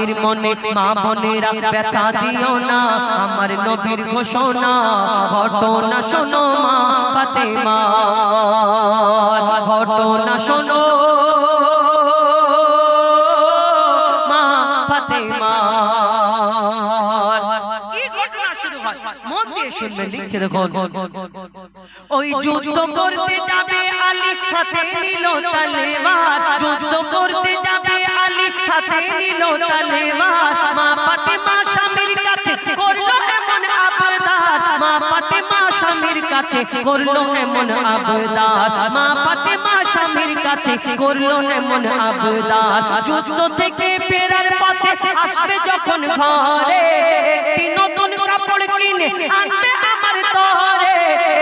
স্বামীর মনে মা বোনেরা ব্যথা দিও না আমার নবীর ঘোষণা ঘটনা শোনো মা ফাতেমা ঘটনা শোনো মা ফাতেমা। ঘটনা শুরু মন দিয়ে শুনবেন লিখছে দেখো ওই যুদ্ধ করতে যাবে আলী হাতে নিল তালেবাদ যুদ্ধ করতে হাতে নিল তালেবাদ মা ফাতেমা স্বামীর কাছে করল এমন আবদার। মা ফাতেমা স্বামীর কাছে করল এমন আবদার। মা ফাতেমা স্বামীর কাছে করল এমন আবদার। যুদ্ধ থেকে ফেরার পথে আসবে যখন ঘরে একটি নতুন কাপড় কিনে আনবে আমার তরে।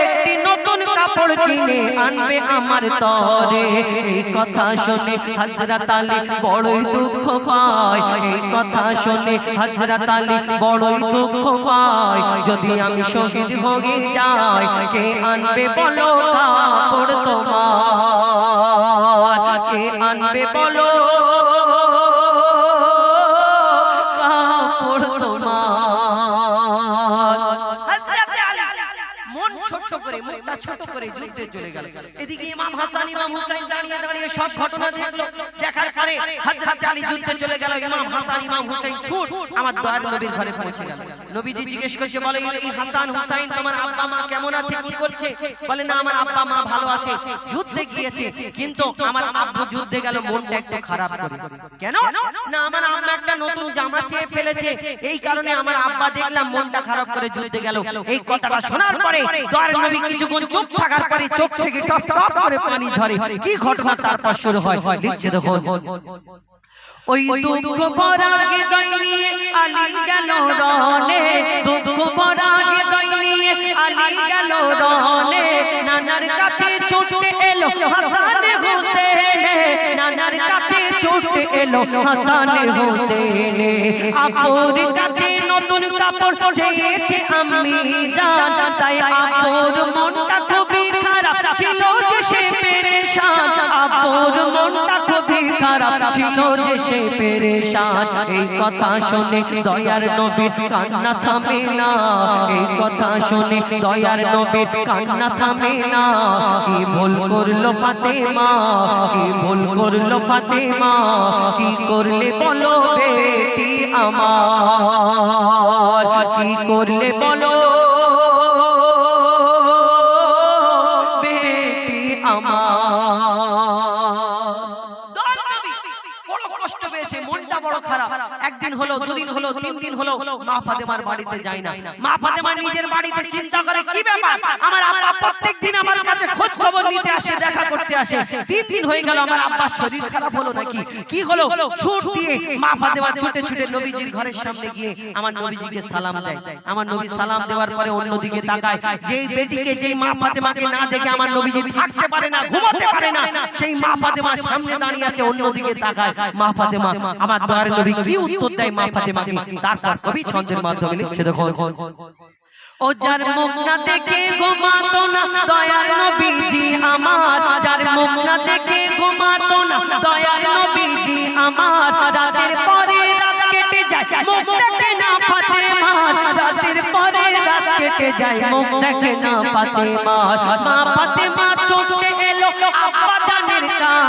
একটি নতুন কাপড় কিনে আনবে আমার তরে। এই কথা শুনে হযরত আলী বড়ই দুঃখ পায়। এই কথা শুনে হযরত আলী বড়ই দুঃখ পায়। যদি আমি শহীদ হয়ে যাই, কে আনবে বলো কাপড় তোমার? কে আনবে বলো ছোট করে যুদ্ধে চলে গেল। এদিকে ইমাম হাসান ইমাম হুসাইন দাঁড়িয়ে দাঁড়িয়ে সব ঘটনা দেখল। দেখার পরে হযরত আলী যুদ্ধে চলে গেল ইমাম হাসান ইমাম হুসাইন ছুট আমার দয়াল নবীর ঘরে পৌঁছে গেল। নবীজি জিজ্ঞেস করছে বলে এই হাসান হুসাইন তোমার আব্বা মা কেমন আছে? কি করছে বলে না আমার আব্বা মা ভালো আছে। যুদ্ধে গিয়েছে কিন্তু আমার আব্বু যুদ্ধে গেল মনটা একটু খারাপ করে কেন? না আমার আম্মা একটা নতুন জামা চেয়ে ফেলেছে এই কারণে আমার আব্বা দেখলাম মনটা খারাপ করে যুদ্ধে গেল এই কথাটা শোনার পরে দয়ার নবী কিছুক্ষণ চুপ থাকার পরে চোখ থেকে টপ টপ করে পানি ঝরে। কি ঘটনা তারপর শুরু হয়? লিখছে দেখো ওই দুঃখ পরাগে হৃদয় আলী গেল রনে দুঃখ পরাগে হৃদয় আলী গেল রনে নানার কাছে ছুটে এলো হাসান হোসেন। ছুটে এলো হাসান হোসেন। আপুর কাছে নতুন কাপড় চেয়েছে আমি। জান তাই আপুর মনটা খুবই খারাপ ছিল যে সে পেরেশান। আপুর মনটা খুবই খারাপ ছিল যে সে পেরেশান। এই কথা শুনে দয়ার নবীর কান্না থামে না। এই কথা শুনে দয়ার নবীর কান্না থামে না। কি ভুল করল ফাতেমা? কি ভুল করল ফাতেমা? কি করলে বলো বেটি আমার? কি করলে বলো হলো দুদিন হলো তিন দিন হলো মা ফাতেমার বাড়িতে যাই না। মা ফাতেমা নিজের বাড়িতে চিন্তা করে কি ব্যাপার? আমার আব্বা প্রত্যেকদিন আমার খবর নিতে আসে, দেখা করতে আসে। তিন দিন হয়ে গেল আমার আব্বার শরীর খারাপ হলো নাকি? কি হলো? ছুট দিয়ে মা ফাতেমা ছুটে ছুটে নবীজির ঘরের সামনে গিয়ে আমার নবীজিকে সালাম দেয়। আমার নবী সালাম দেওয়ার পরে অন্যদিকে তাকায়। যেই বেটিকে যেই মা ফাতেমাকে না দেখে আমার নবীজি থাকতে পারে না, ঘুমাতে পারে না, সেই মা ফাতেমার সামনে দাঁড়িয়ে আছে, অন্যদিকে তাকায়। মা ফাতেমা, আমার দয়ার নবী কি উত্তর দেয় মা ফাতেমাকে? তারপর কবি ছন্দের মাধ্যমে লিখছে দেখো ও যার মুখ না দেখে ঘুমাতো না দয়ার নবীজি আমার যার মুখ না দেখে ঘুমাতো না দয়ার নবীজি আমার রাতের পরে রাত কেটে যায় মুখ দেখে না ফাতেমার রাতের পরে রাত কেটে যায় মুখ দেখে না ফাতেমার মা ফাতেমা ছুটে এলো আব্বা জানের কাছে।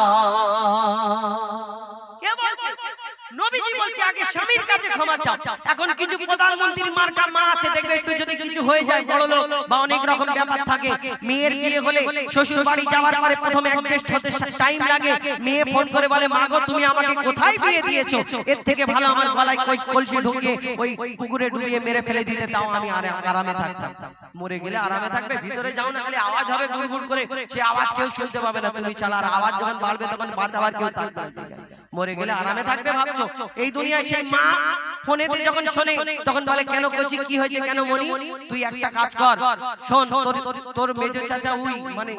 নবীজি বলছে আগে স্বামীর কাছে ক্ষমা চাও। এখন কিছু প্রধানমন্ত্রীর মার্কা মা আছে দেখবে একটু যদি কিছু হয়ে যায় বড় লোক বা অনেক রকম ব্যাপার থাকে। মেয়ের বিয়ে হলে শ্বশুর বাড়ি যাওয়ার পরে প্রথমে অ্যাডজাস্ট হতে টাইম লাগে। মেয়ে ফোন করে বলে মা গো তুমি আমাকে কোথায় বিয়ে দিয়েছ? এর থেকে ভালো আমার গলায় কলসি ঢুকিয়ে ওই কুকুরে ডুবিয়ে মেরে ফেলে দিতে তাও আমি আরে আরামে থাকতাম। মরে গেলে আরামে থাকবে ভিতরে যাও না খালি আওয়াজ হবে গুড় গুড় করে সে আওয়াজ কেউ শুনতে পাবে না তুমি ছাড়া আর আওয়াজ যখন বাড়বে তখন বাঁচাবার কেউ থাকবে মরে গেলে আরামে থাকবে ভাবছ? এই দুনিয়ায় সেই মা ফোনেতে যখন শোনে তখন বলে কেন কচি কি হয়েছে কেন মনি তুই একটা কাজ কর শোন তোর তোর- মেজর চাচা উই মানে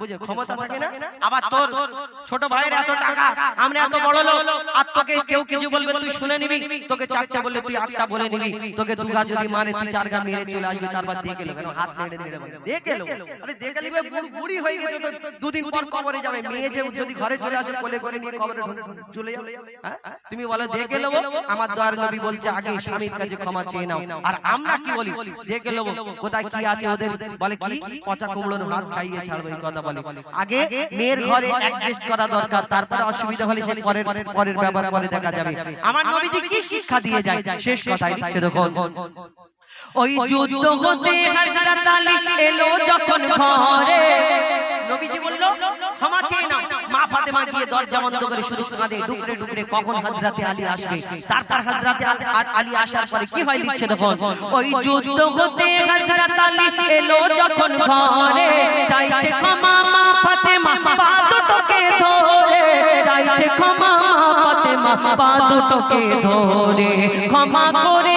বুঝে ক্ষমতা থাকে না? আবার তোর ছোট ভাইয়ের এত টাকা আমরা এত বড় লোক আর তোকে কেউ কিছু বলবে তুই শুনে নিবি তোকে চারটা বললে তুই আটটা বলে নিবি তোকে দুগা যদি মারে তুই চার গা মেরে চলে আসবি তারপর দিয়ে গেল কেন হাত নেড়ে নেড়ে বলে, দিয়ে গেল আরে দিয়ে গেলি বুড়ি- বুড়ি হয়ে গেছে দুদিন পর কবরে যাবে। মেয়ে যে যদি ঘরে চলে আসে কোলে করে নিয়ে কবরে চলে যাবে? তুমি বলো দেখে আমার দয়ার নবী বলছে আগে স্বামীর কাছে ক্ষমা চেয়ে নাও। আর আমরা কি বলি দেখে কোথায় কি আছে ওদের? বলে কি? পচা কুমড়োর হাত খাইয়ে ছাড়বো এই কথা বলে। আগে মেয়ের ঘরে অ্যাডজাস্ট করা দরকার। তারপরে অসুবিধা হলে সে পরের পরের ব্যাপার পরে দেখা যাবে। আমার নবীজি কি শিক্ষা দিয়ে যায় শেষ কথাই লিখছে দেখো ওই যুদ্ধ হতে হযরত আলী এলো যখন ঘরে। নবীজি বলল ক্ষমা চেয়ে নাও। মা ফাতেমা গিয়ে দরজা বন্ধ করে শুরু কাঁদে ডুকরে ডুকরে কখন হযরতে আলী আসবে? তারপর হযরতে আলী আসার পরে কি হয় লিখছে দেখুন ওই যুদ্ধ হতে হযরত আলী এলো যখন ঘরে। চাইছে ক্ষমা মা ফাতেমা পা দুটোকে ধরে। চাইছে ক্ষমা মা ফাতেমা পা দুটোকে ধরে। ক্ষমা করে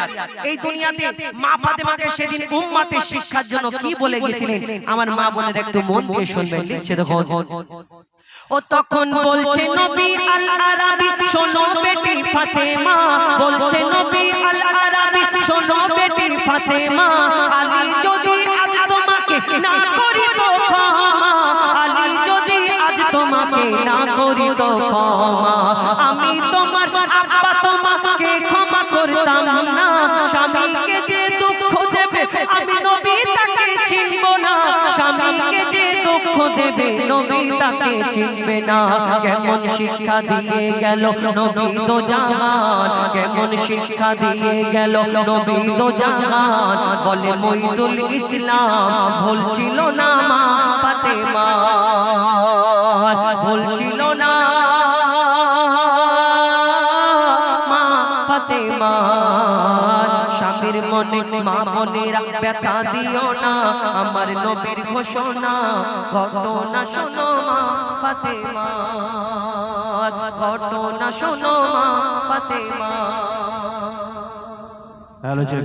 মনের এই দুনিয়াতে মা ফাতেমাকে সেদিন উম্মতের শিক্ষার জন্য কি বলে গেছিলেন? আমার মা বোনের একটু মন দিয়ে শুনবেন লিখছে দেখো ও তখন বলছে নবী আল আরাবি শোনো বেটি ফাতেমা। বলছে নবী আল আরাবি শোনো বেটি ফাতেমা। আলী যদি আজ তোমাকে না করি তো ক্ষমা আলী যদি আজ তোমাকে না করি তো ক্ষমা আমি তোমার আব্বা তোমাকে আমি নবী তাকে চিনব না। স্বামীকে যে দুঃখ দেবে, নবী তাকে চিনবে না। কেমন শিক্ষা দিয়ে গেল নবী তো জাহান। কেমন শিক্ষা দিয়ে গেল নবী তো জাহান। বলে মইদুল ইসলাম, ভুল ছিল না মা ফাতেমা। ভুল স্বামীর মনে মা বোনেরা ব্যথা দিও না, আমার নবীর ঘোষণা, ঘটনা শোনো মা ফাতেমা, ঘটনা শোনো মা ফাতেমা। চেকার